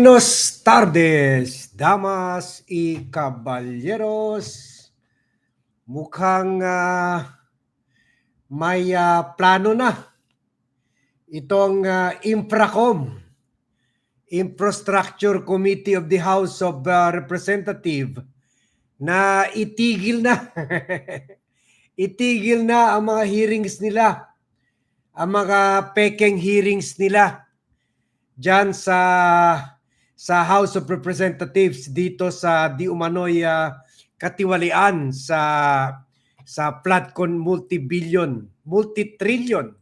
Buenos tardes, damas y caballeros. Mukhang ah, may ah, plano na itong ah, Infracom, Infrastructure Committee of the House of ah, Representative na itigil na. itigil na ang mga hearings nila, ang mga pekeng hearings nila diyan sa sa House of Representatives dito sa di umano'y ah, katiwalian sa sa flood con multi-billion, multi-trillion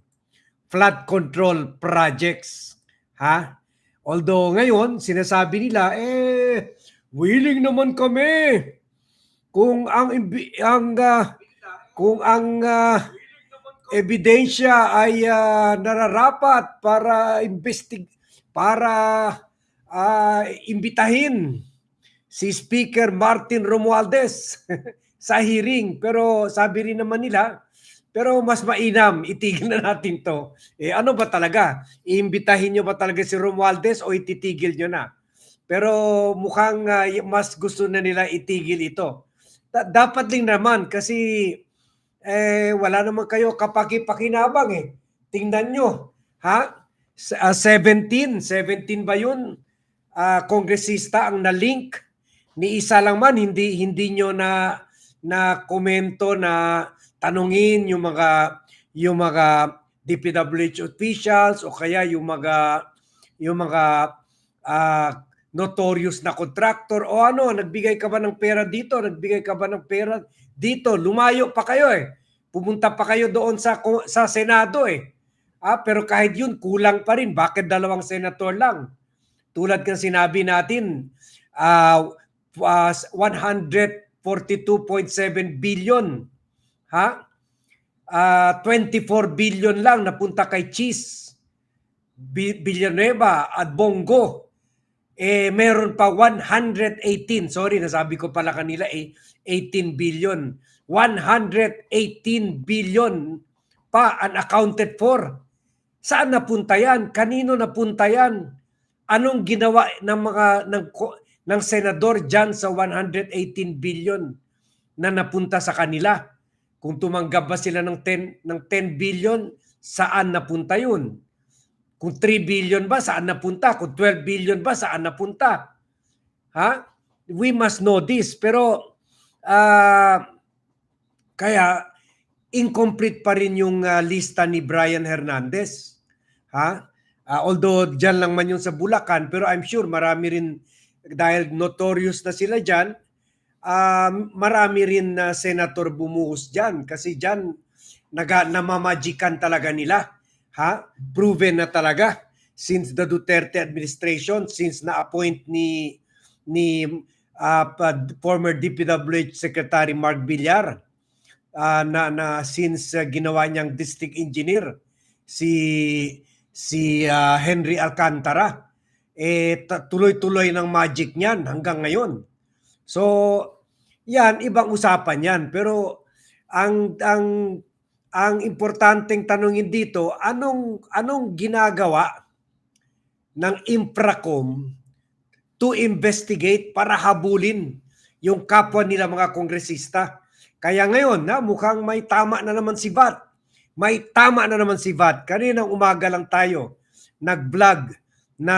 flood control projects. Ha? Although ngayon sinasabi nila eh willing naman kami kung ang ang ah, kung ang ah, ebidensya ay ah, nararapat para investig para ah, imbitahin si Speaker Martin Romualdez sa hearing. Pero sabi rin naman nila, pero mas mainam, itigil na natin to. Eh ano ba talaga? Iimbitahin nyo ba talaga si Romualdez o ititigil nyo na? Pero mukhang ah, mas gusto na nila itigil ito. Da- dapat din naman kasi eh, wala naman kayo kapaki-pakinabang eh. Tingnan nyo, ha? S- ah, 17, 17 ba yun? Ah, kongresista ang na-link ni isa lang man hindi hindi nyo na na komento na tanungin yung mga yung mga DPWH officials o kaya yung mga yung mga ah, notorious na contractor o ano nagbigay ka ba ng pera dito nagbigay ka ba ng pera dito lumayo pa kayo eh pumunta pa kayo doon sa sa Senado eh Ah, pero kahit yun, kulang pa rin. Bakit dalawang senator lang? Tulad ng sinabi natin, ah, ah, 142.7 billion. Ha? Ah, 24 billion lang napunta kay Cheese. Villanueva at Bongo. Eh, meron pa 118. Sorry, nasabi ko pala kanila eh, 18 billion. 118 billion pa unaccounted for. Saan napunta yan? Kanino napunta yan? Anong ginawa ng mga ng, ng senador diyan sa 118 billion na napunta sa kanila? Kung tumanggap ba sila ng 10 ng 10 billion, saan napunta 'yun? Kung 3 billion ba saan napunta? Kung 12 billion ba saan napunta? Ha? We must know this pero ah kaya incomplete pa rin yung ah, lista ni Brian Hernandez. Ha? Ah, although diyan lang man yung sa Bulacan, pero I'm sure marami rin dahil notorious na sila diyan, ah, marami rin na senator bumuhos diyan kasi diyan naga namamagikan talaga nila. Ha? Proven na talaga since the Duterte administration, since na-appoint ni ni pa- former DPWH Secretary Mark Villar ah, na na since ah, ginawa niyang district engineer si si ah, Henry Alcantara eh tuloy-tuloy ng magic niyan hanggang ngayon. So yan ibang usapan yan pero ang ang ang importanteng tanungin dito anong anong ginagawa ng Infracom to investigate para habulin yung kapwa nila mga kongresista. Kaya ngayon, na mukhang may tama na naman si VAT. May tama na naman si VAT. Kaninang umaga lang tayo nag-vlog na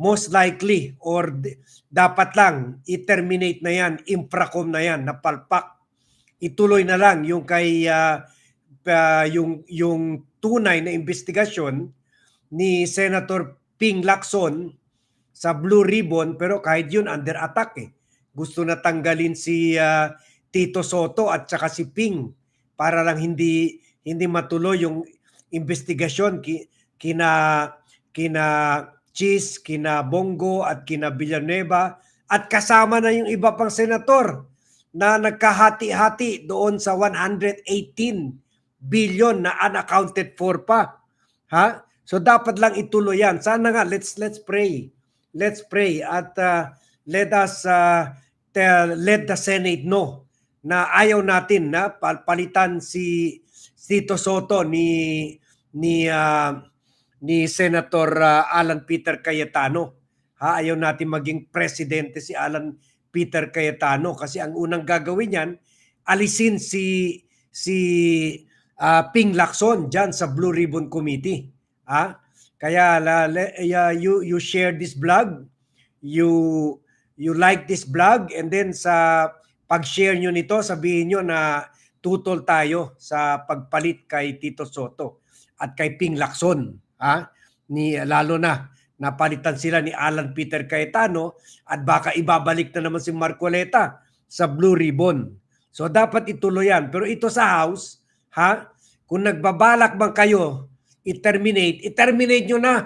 most likely or dapat lang i-terminate na yan, infracom na yan, napalpak. Ituloy na lang yung kay ah, pa- yung yung tunay na investigasyon ni Senator Ping Lacson sa Blue Ribbon pero kahit yun under attack eh. Gusto na tanggalin si ah, Tito Soto at saka si Ping para lang hindi hindi matuloy yung investigasyon ki, kina kina Cheese, kina Bongo at kina Villanueva at kasama na yung iba pang senator na nagkahati-hati doon sa 118 billion na unaccounted for pa. Ha? So dapat lang ituloy yan. Sana nga let's let's pray. Let's pray at uh, let us uh, tell, let the Senate know na ayaw natin na pal- palitan si Tito Soto ni ni ah, ni Senator ah, Alan Peter Cayetano Ha, ayaw natin maging presidente si Alan Peter Cayetano kasi ang unang gagawin niyan, alisin si si ah, Ping Lacson diyan sa Blue Ribbon Committee. Ha? Kaya la, le- you you share this vlog, you you like this vlog and then sa pag-share nyo nito, sabihin nyo na tutol tayo sa pagpalit kay Tito Soto at kay Ping Lacson. Ha? Ni, lalo na, napalitan sila ni Alan Peter Cayetano at baka ibabalik na naman si Marcoleta sa Blue Ribbon. So dapat ituloy yan. Pero ito sa House, ha? Kung nagbabalak man kayo i-terminate, i-terminate nyo na.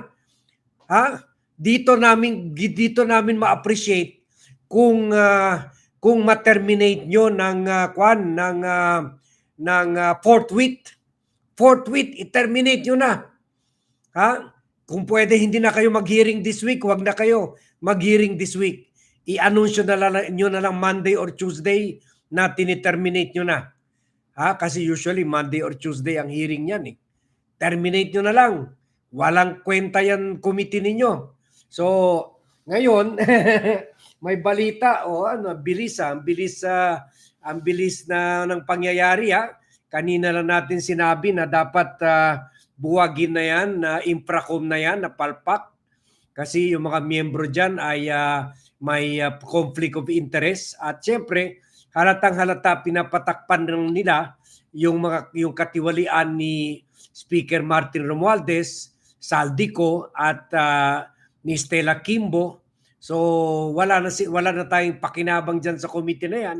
Ha? Dito namin dito namin ma-appreciate kung ah, kung ma-terminate nyo ng uh, kwan ng ah, ng ah, forthwith. Forthwith, i-terminate nyo na. Ha? Kung pwede hindi na kayo mag-hearing this week, wag na kayo mag-hearing this week. I-anunsyo na lang nyo na lang Monday or Tuesday na tiniterminate nyo na. Ha? Kasi usually Monday or Tuesday ang hearing yan eh. Terminate nyo na lang. Walang kwenta yan committee ninyo. So, ngayon, may balita o ano, bilis ah, ang bilis sa ang bilis na ng pangyayari ha. Kanina lang natin sinabi na dapat ah, buwagin na yan, na infracom na yan, na palpak. Kasi yung mga miyembro dyan ay ah, may ah, conflict of interest. At syempre, halatang halata pinapatakpan nila yung mga yung katiwalian ni Speaker Martin Romualdez, Saldico at ah, ni Stella Kimbo. So wala na si wala na tayong pakinabang diyan sa committee na 'yan.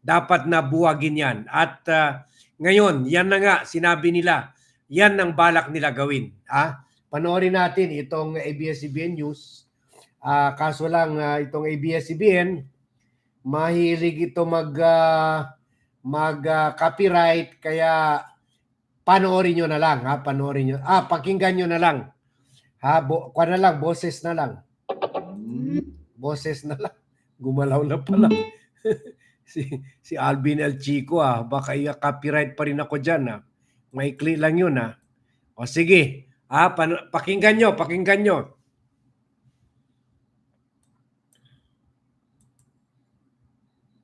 Dapat na buwagin 'yan. At ah, ngayon, yan na nga sinabi nila. Yan ang balak nila gawin. Ha? Panoorin natin itong ABS-CBN News. Ah, kaso lang ah, itong ABS-CBN mahilig ito mag ah, mag ah, copyright kaya panoorin nyo na lang ha panoorin nyo ah pakinggan nyo na lang ha bo, na lang boses na lang boses na lang. Gumalaw na pala. Si si Alvin El Chico ah. Baka i-copyright pa rin ako diyan ah. Maikli lang yun ah. O sige. Ah pan- pakinggan nyo pakinggan nyo.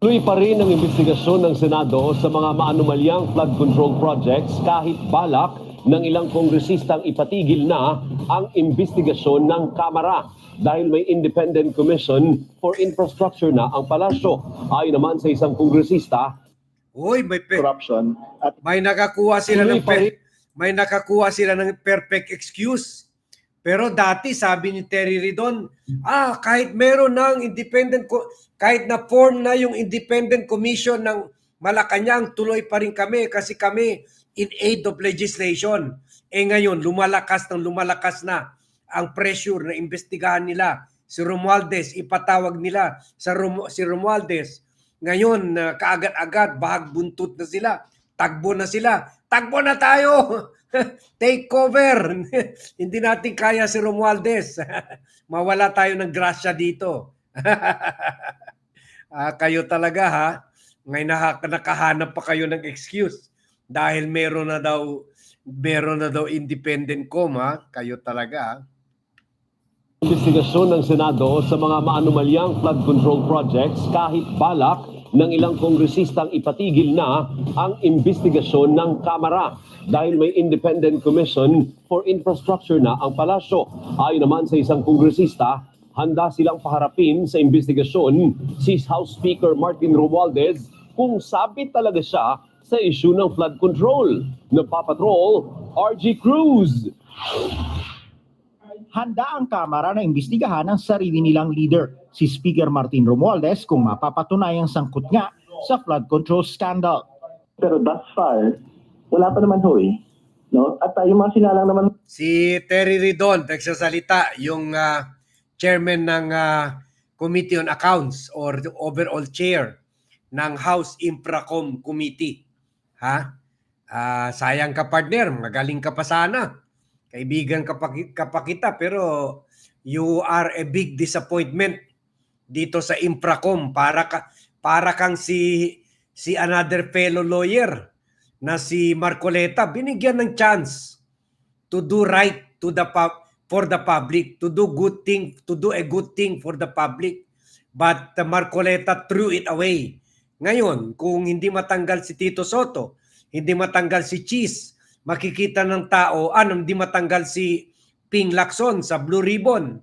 Tuloy pa rin ang investigasyon ng Senado sa mga maanumalyang flood control projects kahit balak ng ilang kongresistang ipatigil na ang investigasyon ng Kamara dahil may Independent Commission for Infrastructure na ang palasyo. Ayon naman sa isang kongresista, Uy, may pe- corruption at may nakakuha sila ng per- may nakakuha sila ng perfect excuse. Pero dati sabi ni Terry Ridon, ah kahit meron ng independent co- kahit na form na yung independent commission ng Malacanang, tuloy pa rin kami kasi kami in aid of legislation. Eh ngayon, lumalakas ng lumalakas na ang pressure na imbestigahan nila si Romualdez, ipatawag nila sa Rom- si Romualdez. Ngayon, na kaagad-agad, bahag buntot na sila. Tagbo na sila. Tagbo na tayo! Take cover! Hindi natin kaya si Romualdez. Mawala tayo ng grasya dito. Ah, kayo talaga ha. Ngayon naka- nakahanap pa kayo ng excuse dahil meron na daw meron na daw independent com ha. Kayo talaga investigasyon ng Senado sa mga maanumalyang flood control projects kahit balak ng ilang kongresistang ipatigil na ang investigasyon ng Kamara dahil may Independent Commission for Infrastructure na ang palasyo. Ayon naman sa isang kongresista, handa silang paharapin sa investigasyon si House Speaker Martin Romualdez kung sabit talaga siya sa issue ng flood control. Nagpapatrol, RG Cruz. handa ang Kamara na imbestigahan ang sarili nilang leader, si Speaker Martin Romualdez kung mapapatunayang sangkot nga sa flood control scandal. Pero thus far, wala pa naman ho eh. No? At uh, yung mga sinalang naman Si Terry Ridon, nagsasalita, yung ah, chairman ng ah, Committee on Accounts or the overall chair ng House Infracom Committee. Ha? Ah, sayang ka partner, magaling ka pa sana. Kaibigan ka pa, ka pa kita pero you are a big disappointment dito sa Infracom para ka para kang si si another fellow lawyer na si Marcoleta binigyan ng chance to do right to the for the public, to do good thing, to do a good thing for the public. But uh, Marcoleta threw it away. Ngayon, kung hindi matanggal si Tito Soto, hindi matanggal si Cheese, makikita ng tao, ano, hindi matanggal si Ping Lacson sa Blue Ribbon,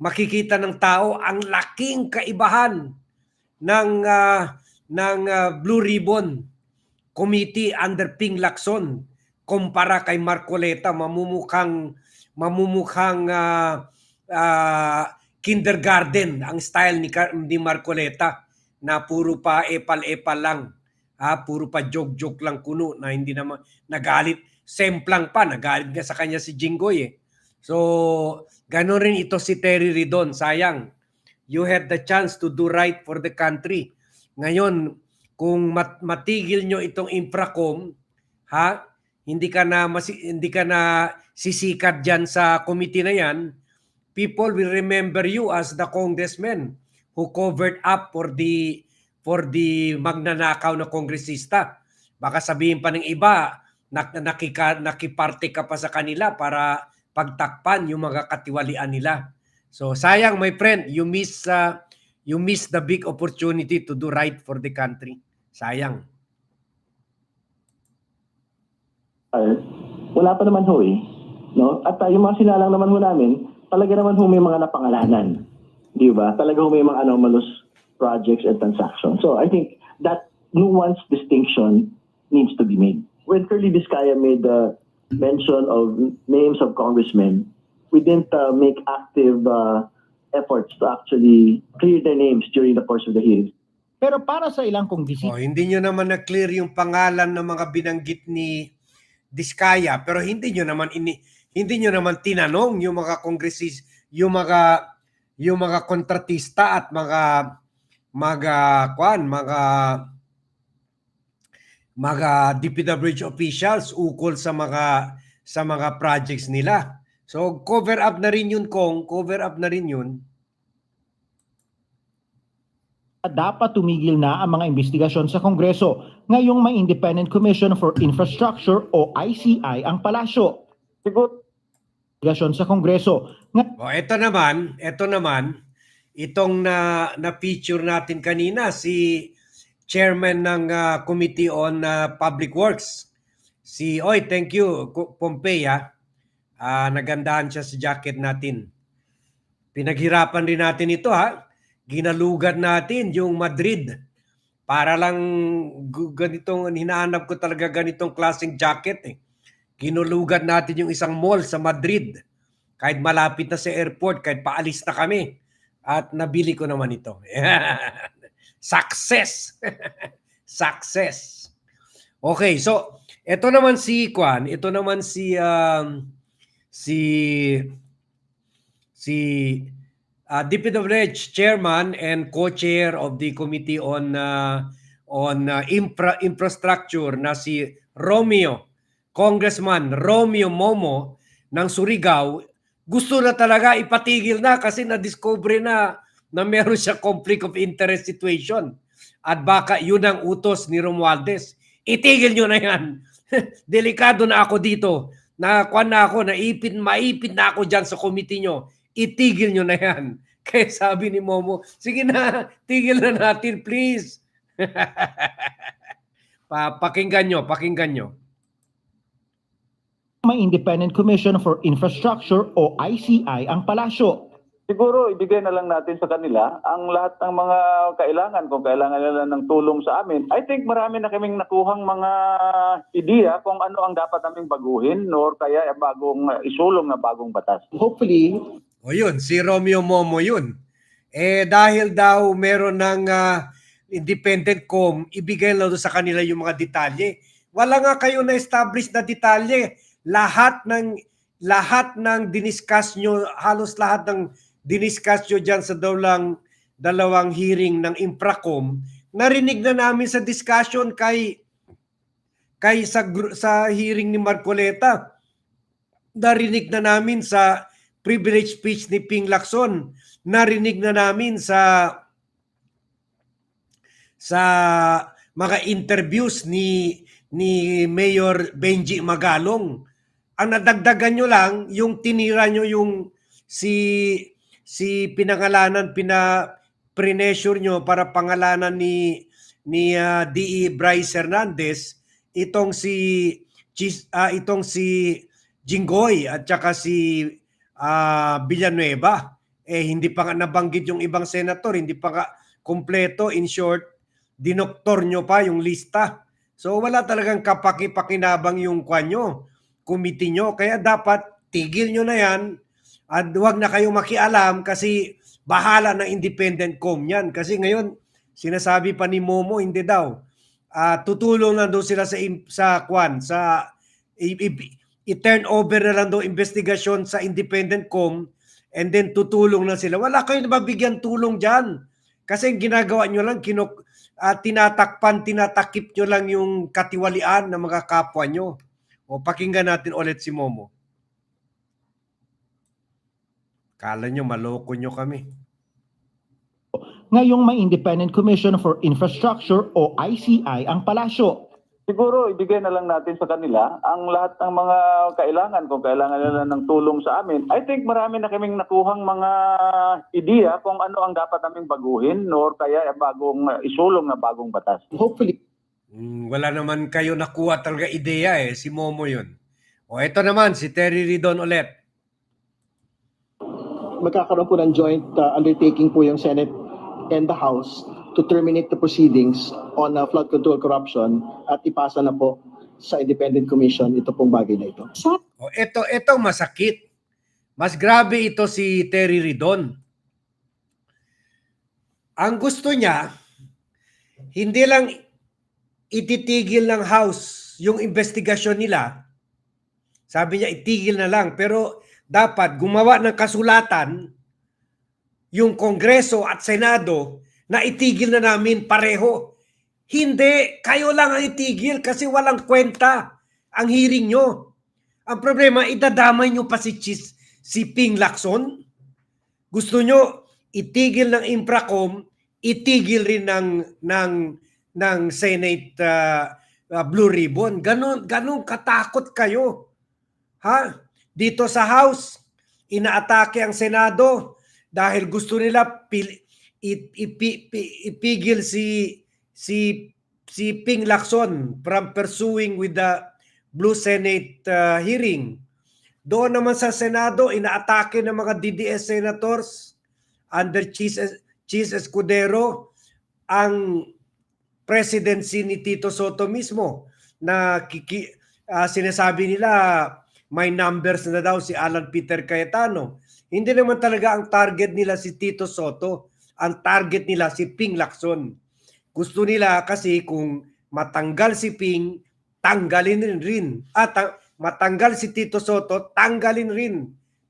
makikita ng tao ang laking kaibahan ng ah, ng ah, Blue Ribbon Committee under Ping Lacson kumpara kay Marcoleta mamumukhang mamumukhang ah, ah, kindergarten ang style ni, ni Marcoleta na puro pa epal-epal lang. Ah, puro pa joke-joke lang kuno na hindi naman nagalit. Semplang pa, nagalit nga sa kanya si Jinggoy eh. So, gano'n rin ito si Terry Ridon. Sayang, you had the chance to do right for the country. Ngayon, kung mat- matigil nyo itong infracom, ha, hindi ka na masi- hindi ka na sisikat diyan sa committee na 'yan, people will remember you as the congressman who covered up for the for the magnanakaw na kongresista. Baka sabihin pa ng iba, nak nakika, nakiparte ka pa sa kanila para pagtakpan yung mga katiwalian nila. So sayang my friend, you miss uh, you miss the big opportunity to do right for the country. Sayang. Uh, wala pa naman ho eh. No? At uh, yung mga sinalang naman ho namin, talaga naman ho may mga napangalanan. Di ba? Talaga ho may mga anomalous projects and transactions. So I think that nuanced distinction needs to be made. When Curly Vizcaya made the mention of names of congressmen, we didn't uh, make active uh, efforts to actually clear their names during the course of the hearing. Pero para sa ilang kongresista, Oh, hindi nyo naman na-clear yung pangalan ng mga binanggit ni Diskaya pero hindi nyo naman ini hindi nyo naman tinanong yung mga kongresis yung mga yung mga kontratista at mga mga kwan mga mga DPWH officials ukol sa mga sa mga projects nila. So cover up na rin yun kong, cover up na rin yun. dapat tumigil na ang mga investigasyon sa Kongreso ngayong may Independent Commission for Infrastructure o ICI ang palasyo. Siguro, Investigasyon sa Kongreso. Nga- O ito naman, ito naman, itong na na-feature natin kanina si chairman ng ah, Committee on ah, Public Works. Si Oy, thank you Pompeya. Ah, nagandahan siya sa jacket natin. Pinaghirapan rin natin ito ha. Ginalugan natin yung Madrid. Para lang ganitong hinahanap ko talaga ganitong klaseng jacket eh. Ginulugan natin yung isang mall sa Madrid kahit malapit na sa airport, kahit paalis na kami. At nabili ko naman ito. Success! Success! Okay, so ito naman si Kwan, ito naman si um, si si uh, DPWH chairman and co-chair of the committee on uh, on uh, infra, infrastructure na si Romeo Congressman Romeo Momo ng Surigao gusto na talaga ipatigil na kasi na-discover na na meron siya conflict of interest situation. At baka yun ang utos ni Romualdez. Itigil nyo na yan. Delikado na ako dito. Nakakuan na ako, naipit, maipit na ako dyan sa committee nyo. Itigil nyo na yan. Kaya sabi ni Momo, sige na, tigil na natin please. pa, pakinggan nyo, pakinggan nyo. May Independent Commission for Infrastructure o ICI ang palasyo. Siguro ibigay na lang natin sa kanila ang lahat ng mga kailangan kung kailangan nila ng tulong sa amin. I think marami na kaming nakuhang mga ideya kung ano ang dapat naming baguhin or kaya bagong isulong na bagong batas. hopefully, O yun, si Romeo Momo yun. Eh dahil daw meron ng ah, independent com, ibigay lang doon sa kanila yung mga detalye. Wala nga kayo na-establish na detalye. Lahat ng lahat ng diniscuss nyo, halos lahat ng diniscuss nyo dyan sa dalawang, dalawang hearing ng Infracom, narinig na namin sa discussion kay kay sa, sa hearing ni Marcoleta. Narinig na namin sa privilege speech ni Ping Lacson. Narinig na namin sa sa mga interviews ni ni Mayor Benji Magalong. Ang nadagdagan nyo lang, yung tinira nyo yung si si pinangalanan, pina prenesure nyo para pangalanan ni ni ah, DE Bryce Hernandez itong si ah, itong si Jinggoy at saka si ah, Villanueva. Eh hindi pa nga nabanggit yung ibang senator, hindi pa nga kompleto in short dinoktor nyo pa yung lista. So wala talagang kapaki-pakinabang yung kwan nyo, committee nyo. Kaya dapat tigil nyo na yan at huwag na kayong makialam kasi bahala ng independent com yan. Kasi ngayon, sinasabi pa ni Momo, hindi daw. Ah, tutulong na daw sila sa, sa kwan, sa i-turn over na lang daw investigasyon sa independent com and then tutulong na sila. Wala kayong mabigyan tulong dyan. Kasi ang ginagawa nyo lang, kinok, ah, tinatakpan, tinatakip nyo lang yung katiwalian ng mga kapwa nyo. O pakinggan natin ulit si Momo. Kala nyo, maloko nyo kami. Ngayong may Independent Commission for Infrastructure o ICI ang palasyo. Siguro ibigay na lang natin sa kanila ang lahat ng mga kailangan kung kailangan nila ng tulong sa amin. I think marami na kaming nakuhang mga ideya kung ano ang dapat naming baguhin or kaya bagong isulong na bagong batas. Hopefully, wala naman kayo nakuha talaga ideya eh. Si Momo yun. O ito naman, si Terry Ridon ulit. magkakaroon po ng joint uh, undertaking po yung Senate and the House to terminate the proceedings on uh, flood control corruption at ipasa na po sa Independent Commission ito pong bagay na ito. O ito, ito masakit. Mas grabe ito si Terry Ridon. Ang gusto niya, hindi lang ititigil ng House yung investigasyon nila. Sabi niya, itigil na lang. Pero dapat gumawa ng kasulatan yung Kongreso at Senado na itigil na namin pareho. Hindi, kayo lang ang itigil kasi walang kwenta ang hearing nyo. Ang problema, idadamay nyo pa si, Chis, si Ping Lacson. Gusto nyo itigil ng Impracom, itigil rin ng, ng, ng Senate uh, Blue Ribbon. Ganon, ganon katakot kayo. Ha? Dito sa House, inaatake ang Senado dahil gusto nila pil, ip- ipi- pi- ipigil si si si Ping Lacson from pursuing with the Blue Senate uh, hearing. Doon naman sa Senado, inaatake ng mga DDS senators under Cheese, Cheese Escudero ang presidency ni Tito Soto mismo na kiki, ah, sinasabi nila may numbers na daw si Alan Peter Cayetano. Hindi naman talaga ang target nila si Tito Soto. Ang target nila si Ping Lacson. Gusto nila kasi kung matanggal si Ping, tanggalin rin rin. At ah, matanggal si Tito Soto, tanggalin rin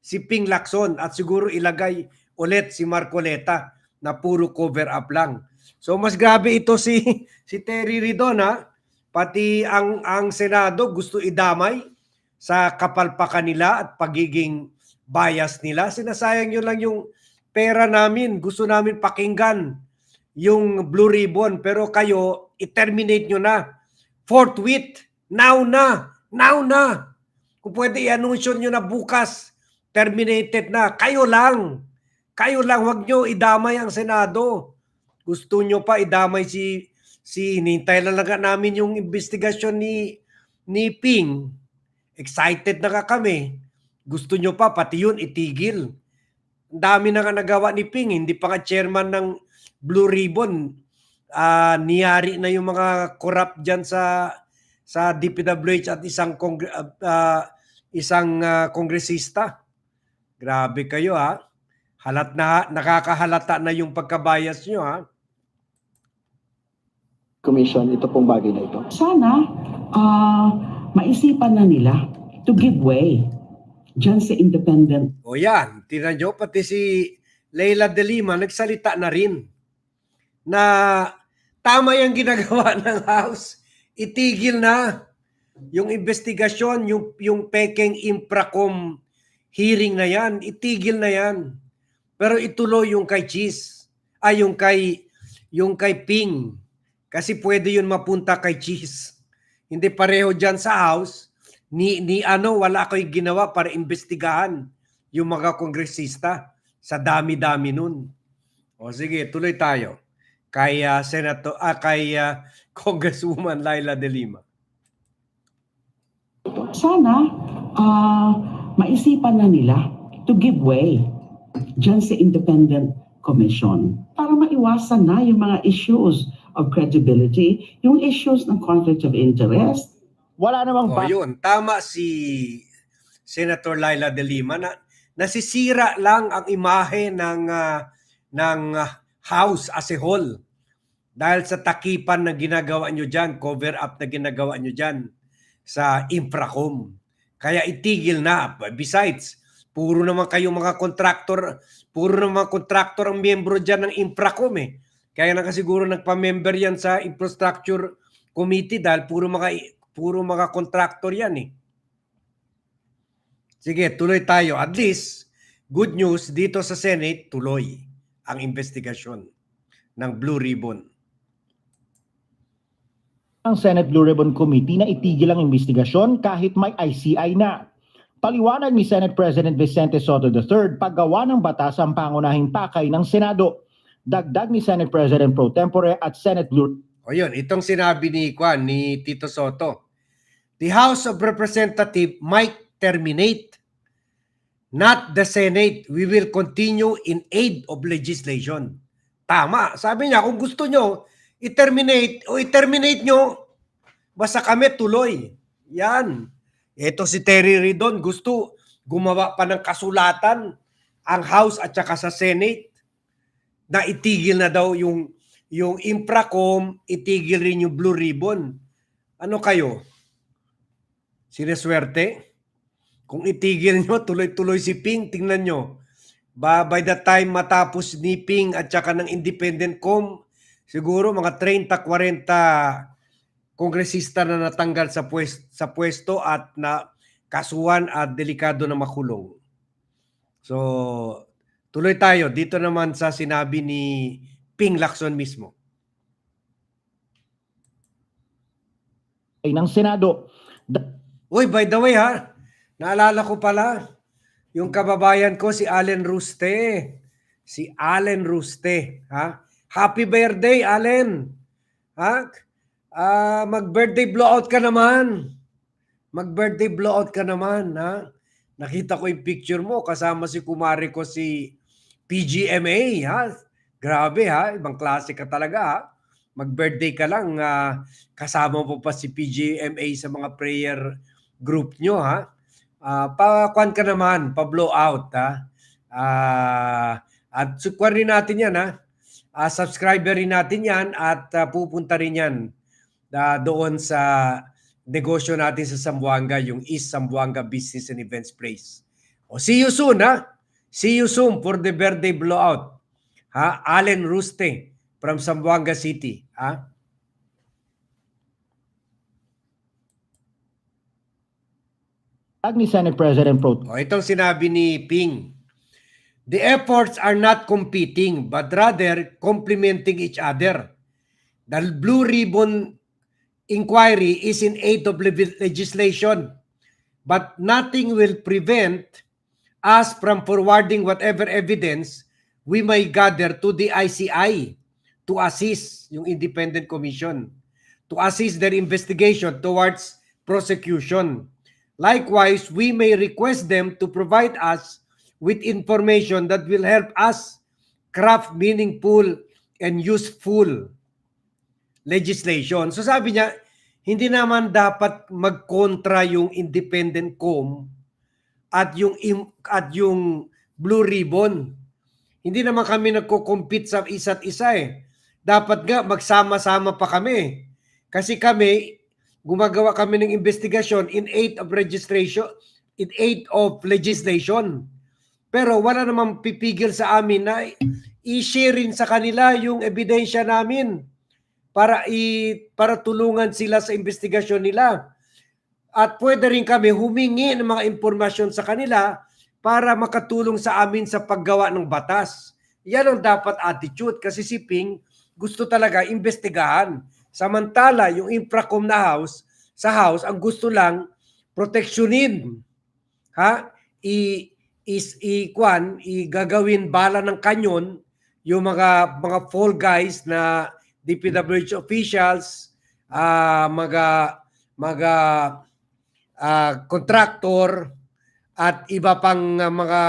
si Ping Lacson at siguro ilagay ulit si Marcoleta na puro cover up lang. So mas grabe ito si si Terry Ridon ha. Pati ang ang Senado gusto idamay sa kapalpakan nila at pagiging bias nila. Sinasayang nyo lang yung pera namin. Gusto namin pakinggan yung Blue Ribbon. Pero kayo, i-terminate nyo na. Forthwith. Now na. Now na. Kung pwede i-anunsyo nyo na bukas, terminated na. Kayo lang. Kayo lang. Huwag nyo idamay ang Senado. Gusto nyo pa idamay si si hinintay lang lang namin yung investigasyon ni ni Ping. Excited na ka kami. Gusto nyo pa, pati yun, itigil. Ang dami na nga nagawa ni Ping. Hindi pa nga chairman ng Blue Ribbon. Ah, niyari na yung mga corrupt dyan sa sa DPWH at isang kongre, ah, ah, isang ah, kongresista. Grabe kayo ha. Halat na nakakahalata na yung pagkabayas nyo ha. Commission ito pong bagay na ito. sana ah maisipan na nila to give way dyan sa independent O yan, tinan nyo, pati si Leila de Lima nagsalita na rin na tama yung ginagawa ng House. Itigil na yung investigasyon, yung, yung peking Impracom hearing na yan, itigil na yan. Pero ituloy yung kay Cheese, ay yung kay, yung kay Ping. Kasi pwede yun mapunta kay Cheese. Hindi pareho dyan sa House, ni ni ano wala ko'y ginawa para imbestigahan yung mga kongresista sa dami-dami nun. O sige, tuloy tayo kay ah, Senator ah, kay ah, Congresswoman Laila De Lima. Sana ah, maisipan na nila to give way dyan sa independent commission para maiwasan na yung mga issues of credibility, yung issues ng conflict of interest, Wala namang O yun, tama si Senator Laila De Lima na nasisira lang ang imahe ng ah, ng ah, House as a whole dahil sa takipan na ginagawa nyo dyan, cover up na ginagawa nyo dyan sa Infracom. Kaya itigil na. Besides, puro naman kayong mga contractor, puro naman mga contractor ang miyembro dyan ng Infracom eh. Kaya nakasiguro nagpa-member yan sa Infrastructure Committee dahil puro mga puro mga contractor yan eh. Sige, tuloy tayo. At least, good news dito sa Senate, tuloy ang investigasyon ng Blue Ribbon. ang Senate Blue Ribbon Committee na itigil ang investigasyon kahit may ICI na. Paliwanag ni Senate President Vicente Soto III, paggawa ng batas ang pangunahing pakay ng Senado. Dagdag ni Senate President Pro Tempore at Senate Blue O yun, itong sinabi ni Kwan, ni Tito Soto. The House of Representative might terminate, not the Senate. We will continue in aid of legislation. Tama. Sabi niya, kung gusto nyo, i-terminate o i-terminate nyo, basta kami tuloy. Yan. Ito si Terry Ridon, gusto gumawa pa ng kasulatan ang House at saka sa Senate na itigil na daw yung yung Infracom, itigil rin yung Blue Ribbon. Ano kayo? Sineswerte? Kung itigil nyo, tuloy-tuloy si Ping, tingnan nyo. Ba, by the time matapos ni Ping at saka ng Independent Com, siguro mga 30-40 kongresista na natanggal sa, pwes- sa pwesto at na kasuhan at delikado na makulong. So, tuloy tayo. Dito naman sa sinabi ni Ping Lacson mismo. ng Senado. Uy, by the way ha, naalala ko pala, yung kababayan ko si Allen Ruste. Si Allen Ruste, ha? Happy birthday, Allen. Ha? Ah, mag-birthday blowout ka naman. Mag-birthday blowout ka naman, ha? Nakita ko yung picture mo kasama si kumari ko si PGMA, ha? Grabe ha, ibang klase ka talaga ha. Mag-birthday ka lang, ah, kasama mo pa si PGMA sa mga prayer group nyo ha. Ah, pa-kwan ka naman, pa-blow out ha. Ah, at sukwan rin natin yan ha. Ah, subscriber rin natin yan at ah, pupunta rin yan ah, doon sa negosyo natin sa Zamboanga, yung East Zamboanga Business and Events Place. O see you soon ha. See you soon for the birthday blowout. Ha? Allen Ruste from Zamboanga City. Ha? ni Senate President Pro O itong sinabi ni Ping. The efforts are not competing but rather complementing each other. The Blue Ribbon inquiry is in aid of le- legislation but nothing will prevent us from forwarding whatever evidence we may gather to the ICI to assist yung independent commission to assist their investigation towards prosecution. Likewise, we may request them to provide us with information that will help us craft meaningful and useful legislation. So sabi niya, hindi naman dapat magkontra yung independent com at yung at yung Blue Ribbon. Hindi naman kami nagko-compete sa isa't isa eh. Dapat nga magsama-sama pa kami. Kasi kami gumagawa kami ng investigasyon in aid of registration, in aid of legislation. Pero wala namang pipigil sa amin na i-share rin sa kanila yung ebidensya namin para i para tulungan sila sa investigasyon nila. At pwede rin kami humingi ng mga impormasyon sa kanila para makatulong sa amin sa paggawa ng batas. Yan ang dapat attitude kasi si Ping gusto talaga investigahan. Samantala, yung infracom na house, sa house, ang gusto lang proteksyonin ha i is i kwan i gagawin bala ng kanyon yung mga mga fall guys na DPWH officials ah mga mga ah, contractor at iba pang ah, mga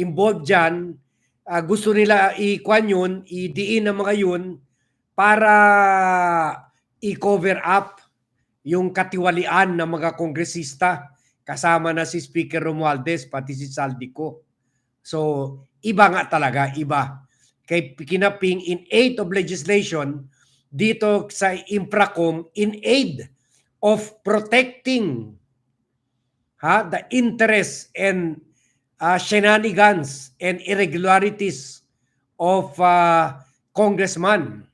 involved dyan, ah, gusto nila i-kwan yun, i-diin ang mga yun para i-cover up yung katiwalian ng mga kongresista kasama na si Speaker Romualdez pati si Saldico. So, iba nga talaga, iba. Kay kinaping in aid of legislation dito sa Infracom in aid of protecting ha, the interests and uh, shenanigans and irregularities of uh, congressman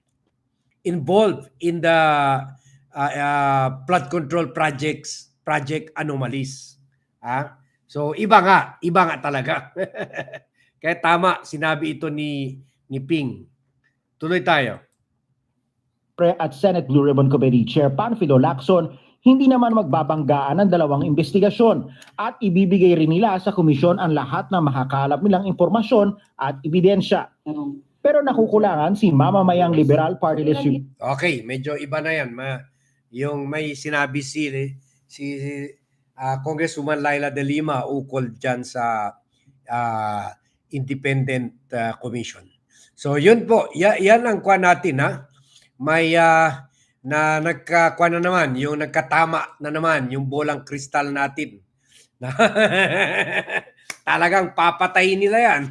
involved in the uh, uh, flood control projects, project anomalies. Ha? So iba nga, iba nga talaga. Kaya tama sinabi ito ni ni Ping. Tuloy tayo. Pre at Senate Blue Ribbon Committee Chair Panfilo Lacson, hindi naman magbabanggaan ang dalawang investigasyon at ibibigay rin nila sa komisyon ang lahat ng makakalap nilang impormasyon at ebidensya. Pero nakukulangan si mamamayang Liberal Party List Okay, medyo iba na yan. Ma, yung may sinabi si si ah, Congresswoman Laila De Lima ukol dyan sa ah, Independent ah, Commission. So yun po, ya, yan ang kuha natin ha. May ah, na nagkakuha na naman, yung nagkatama na naman, yung bolang kristal natin. Na Talagang papatayin nila yan.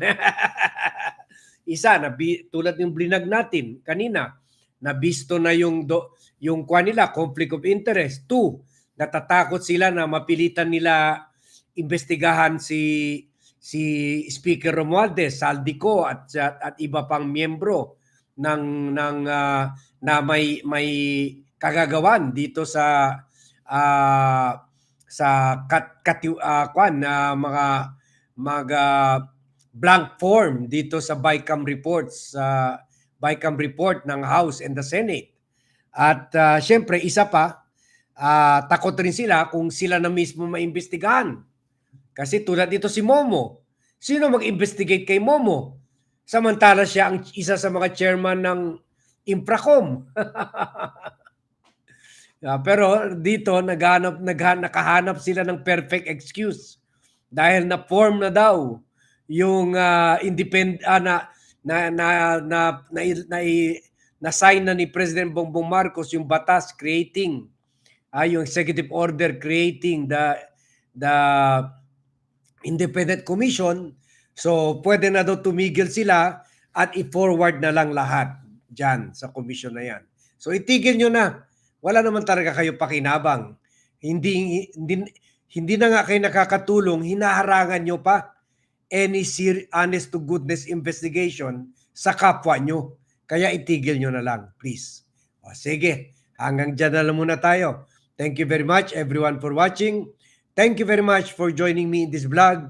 Isa, na tulad ng blinag natin kanina, nabisto na yung do, yung kwa nila conflict of interest. Two, natatakot sila na mapilitan nila investigahan si si Speaker Romualdez, Saldico at at, at iba pang miyembro ng ng ah, na may may kagagawan dito sa ah, sa kat, kati, ah, kwan na mga mga blank form dito sa BICAM reports sa BICAM report ng House and the Senate. At ah, syempre isa pa ah, takot rin sila kung sila na mismo maimbestigahan. Kasi tulad dito si Momo. Sino mag-investigate kay Momo? Samantala siya ang isa sa mga chairman ng Infracom. Ah, pero dito naghanap nagha, nakahanap sila ng perfect excuse. Dahil na form na daw yung uh, independent na na na na na, na, na sign na ni President Bongbong Marcos yung batas creating. Ah, yung executive order creating the the independent commission so pwede na daw tumigil sila at i-forward na lang lahat diyan sa commission na yan. So itigil nyo na. Wala naman talaga kayo pakinabang. Hindi hindi hindi na nga kayo nakakatulong, hinaharangan nyo pa any ser- honest to goodness investigation sa kapwa nyo. Kaya itigil nyo na lang, please. O, sige, hanggang dyan na lang muna tayo. Thank you very much everyone for watching. Thank you very much for joining me in this vlog